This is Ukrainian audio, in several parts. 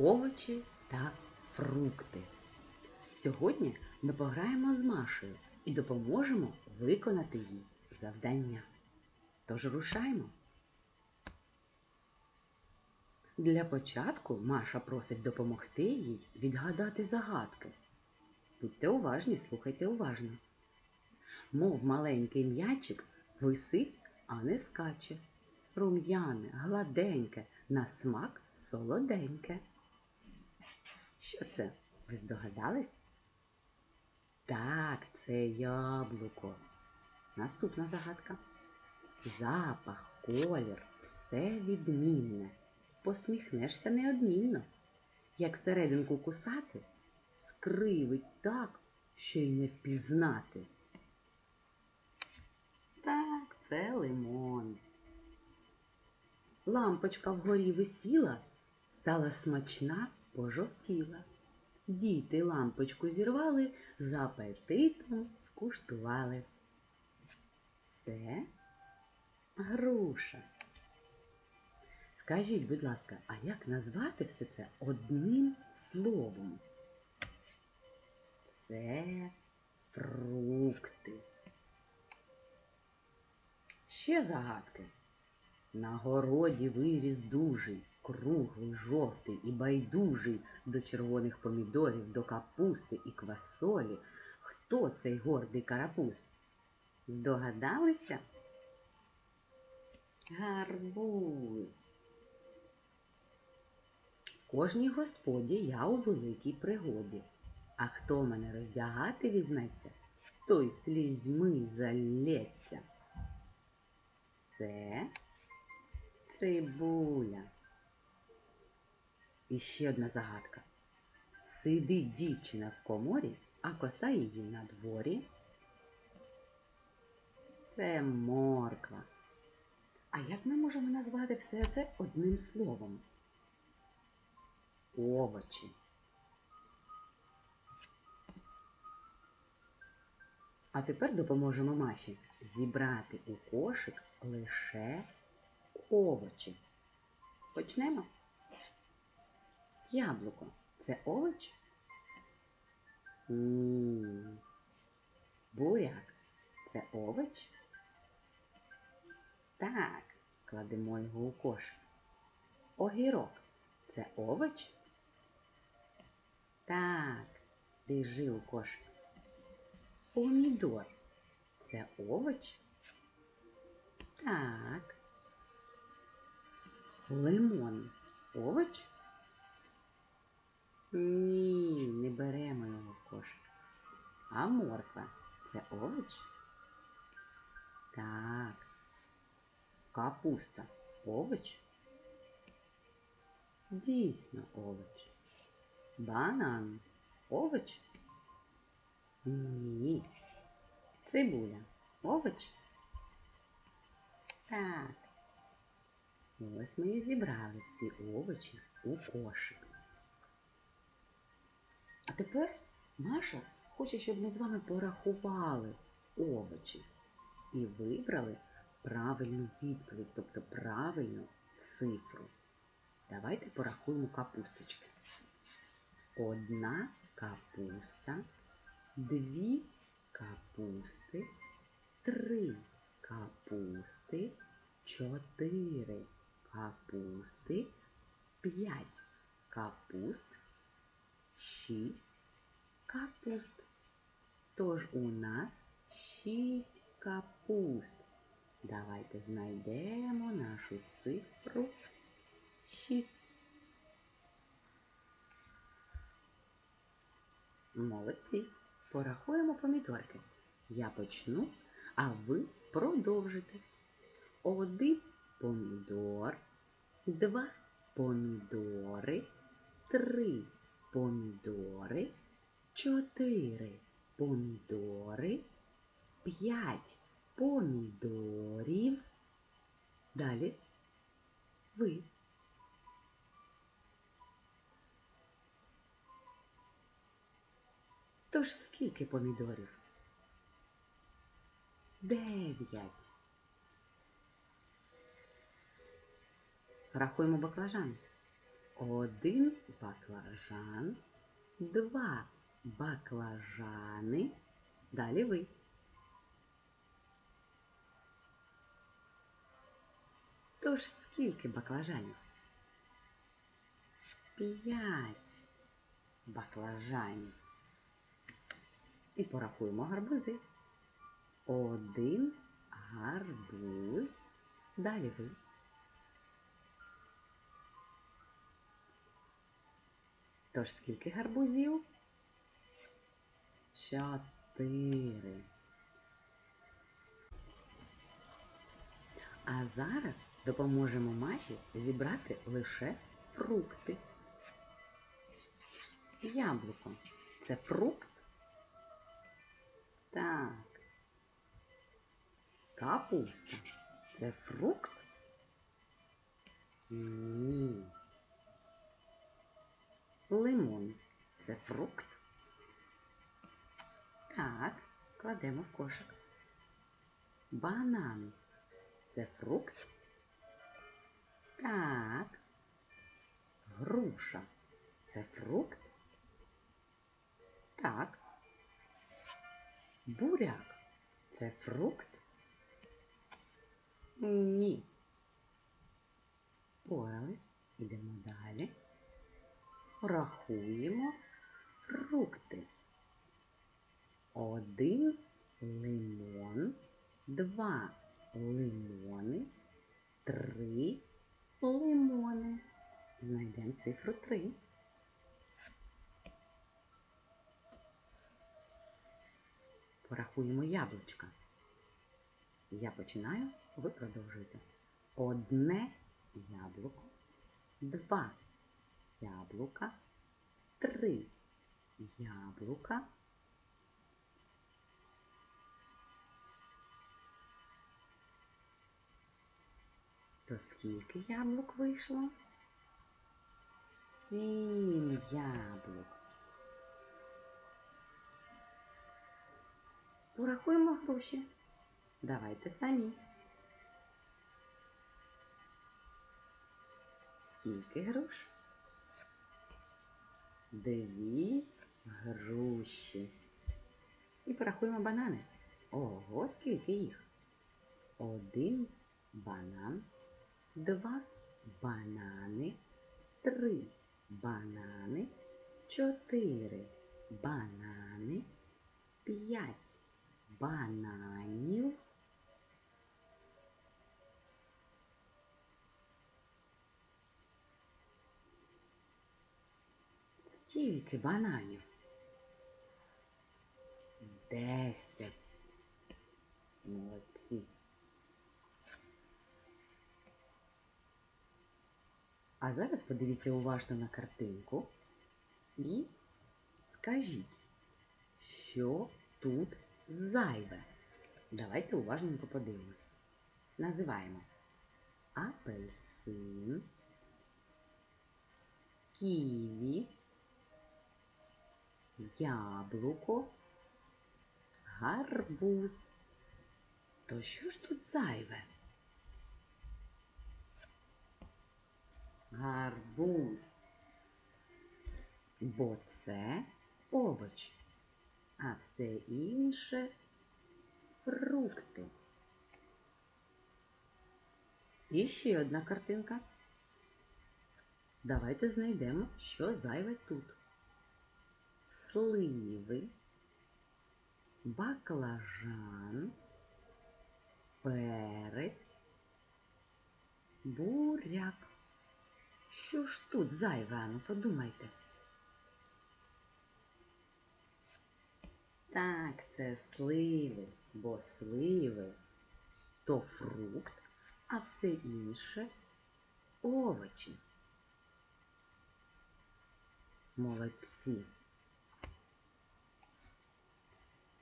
овочі та фрукти. Сьогодні ми пограємо з Машею і допоможемо виконати їй завдання. Тож рушаймо. Для початку Маша просить допомогти їй відгадати загадки. Будьте уважні, слухайте уважно. Мов маленький м'ячик висить, а не скаче. Рум'яне, гладеньке, на смак солоденьке. Що це? Ви здогадались? Так, це яблуко. Наступна загадка. Запах, колір, все відмінне. Посміхнешся неодмінно. Як серединку кусати, скривить так, що й не впізнати. Так, це лимон. Лампочка вгорі висіла, стала смачна, пожовтіла. Діти лампочку зірвали, з апетитом скуштували. Це груша. Скажіть, будь ласка, а як назвати все це одним словом? Це фрукти. Ще загадки. На городі виріс дужий, круглий, жовтий і байдужий до червоних помідорів, до капусти і квасолі. Хто цей гордий карапуз? Здогадалися? Гарбуз. Кожній господі я у великій пригоді. А хто мене роздягати візьметься, той слізьми залється. Це цибуля. І ще одна загадка. Сидить дівчина в коморі, а коса її на дворі. Це морква. А як ми можемо назвати все це одним словом? Овочі. А тепер допоможемо Маші зібрати у кошик лише овочі. Почнемо. Яблуко це овоч? Ні. Буряк це овоч? Так, кладемо його у кошик. Огірок це овоч? Так, біжи у кошик. Помідор це овоч? Так. Лимон овоч? Ні, не беремо його в кошик. А морква це овоч? Так. Капуста овоч? Дійсно овоч. Банан овоч? Ні. Цибуля овоч? Так. Ось ми і зібрали всі овочі у кошик. А тепер Маша хоче, щоб ми з вами порахували овочі і вибрали правильну відповідь, тобто правильну цифру. Давайте порахуємо капусточки. Одна капуста, дві капусти, три капусти, чотири капусти, п'ять капуст, шість капуст. Тож у нас шість капуст. Давайте знайдемо нашу цифру шість. Молодці. Порахуємо помідорки. Я почну, а ви продовжите. Один помідор, два помідори, три помідори, чотири помідори, п'ять помідорів. Далі ви. Тож скільки помідорів? Дев'ять. Рахуємо баклажан. Один баклажан, два баклажани. Далі ви. Тож скільки баклажанів? П'ять баклажанів. І порахуємо гарбузи. Один гарбуз. Далі ви. Тож скільки гарбузів? Чотири. А зараз допоможемо Маші зібрати лише фрукти. Яблуко це фрукт? Так. Капуста це фрукт? Ні. Лимон це фрукт? Так, кладемо в кошик. Банан це фрукт? Так. Груша це фрукт? Так. Буряк це фрукт? Ні. Порались, ідемо далі. Рахуємо фрукти. Один лимон, два лимони, три лимони. Знайдемо цифру три. Порахуємо яблучка. Я починаю, ви продовжуєте. Одне яблуко, два яблука, три яблука. То скільки яблук вийшло? Сім яблук. Порахуємо гроші. Давайте самі. Скільки груш? Дві груші. І порахуємо банани. Ого, скільки їх? Один банан, два банани, три банани, чотири банани, п'ять бананів. Скільки бананів? Десять. Молодці. А зараз подивіться уважно на картинку і скажіть, що тут зайве. Давайте уважненько подивимось. Називаємо апельсин, ківі, яблуко, гарбуз. То що ж тут зайве? Гарбуз. Бо це овоч, а все інше фрукти. І ще одна картинка. Давайте знайдемо, що зайве тут. Сливи, баклажан, перець, буряк. Що ж тут зайве, ану, подумайте. Так, це сливи, бо сливи то фрукт, а все інше овочі. Молодці.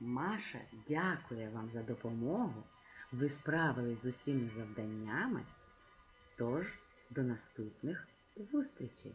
Маша дякує вам за допомогу. Ви справились з усіма завданнями. Тож до наступних зустрічей!